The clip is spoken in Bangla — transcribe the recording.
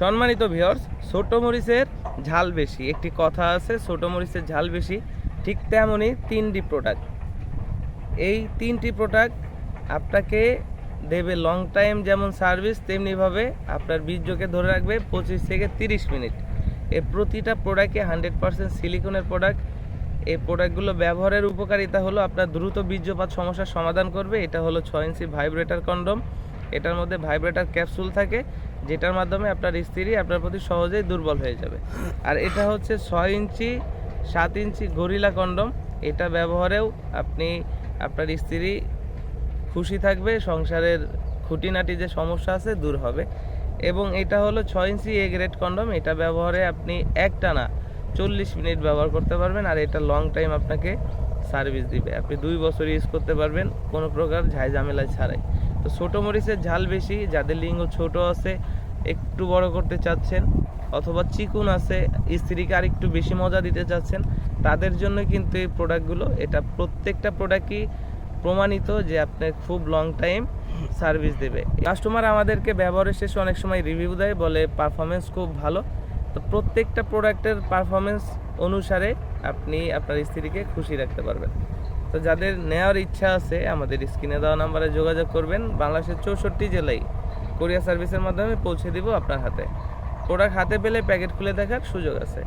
সম্মানিত ভিওর্স ছোট মরিচের ঝাল বেশি। একটি কথা আছে ছোট মরিচের ঝাল বেশি, ঠিক তেমনই তিনটি প্রোডাক্ট এই তিনটি প্রোডাক্ট আপনাকে দেবে লং টাইম যেমন সার্ভিস তেমনিভাবে আপনার বীর্যকে ধরে রাখবে পঁচিশ থেকে তিরিশ মিনিট। এই প্রতিটা প্রোডাক্টে হান্ড্রেড পার্সেন্ট সিলিকনের প্রোডাক্ট এই প্রোডাক্টগুলো ব্যবহারের উপকারিতা হলো আপনার দ্রুত বীর্যপাত সমস্যার সমাধান করবে। এটা হলো ছয় ইঞ্চি ভাইব্রেটার কন্ডম এটার মধ্যে ভাইব্রেটার ক্যাপসুল থাকে। যেটার মাধ্যমে আপনার স্ত্রী আপনার প্রতি সহজেই দুর্বল হয়ে যাবে। আর এটা হচ্ছে ছয় ইঞ্চি, সাত ইঞ্চি গরিলা কন্ডম। এটা ব্যবহারেও আপনি, আপনার স্ত্রী খুশি থাকবে, সংসারের খুঁটিনাটি যে সমস্যা আছে দূর হবে। এবং এটা হলো ছয় ইঞ্চি এ গ্রেড কন্ডম। এটা ব্যবহারে আপনি একটানা চল্লিশ মিনিট ব্যবহার করতে পারবেন আর এটা লং টাইম আপনাকে সার্ভিস দিবে। আপনি দুই বছর ইউজ করতে পারবেন কোনো প্রকার ঝামেলা ছাড়াই। তো ছোটো মরিচের ঝাল বেশি, যাদের লিঙ্গ ছোট আছে, একটু বড় করতে চাচ্ছেন, অথবা চিকুন আছে, স্ত্রীকে আর একটু বেশি মজা দিতে চাচ্ছেন, তাদের জন্য কিন্তু এই প্রোডাক্টগুলো এটা প্রত্যেকটা প্রোডাক্টই প্রমাণিত যে আপনার খুব লং টাইম সার্ভিস দেবে। কাস্টমার আমাদেরকে ব্যবহারের শেষে অনেক সময় রিভিউ দেয়, বলে পারফরমেন্স খুব ভালো। তো প্রত্যেকটা প্রোডাক্টের পারফরমেন্স অনুসারে আপনি আপনার স্ত্রীকে খুশি রাখতে পারবেন। তো যাদের নেওয়ার ইচ্ছা আছে, আমাদের স্ক্রিনে দেওয়া নাম্বারে যোগাযোগ করবেন। বাংলাদেশের চৌষট্টি জেলায় কোরিয়া সার্ভিসের মাধ্যমে পৌঁছে দিব আপনার হাতে। প্রোডাক্ট হাতে পেলে প্যাকেট খুলে দেখার সুযোগ আছে।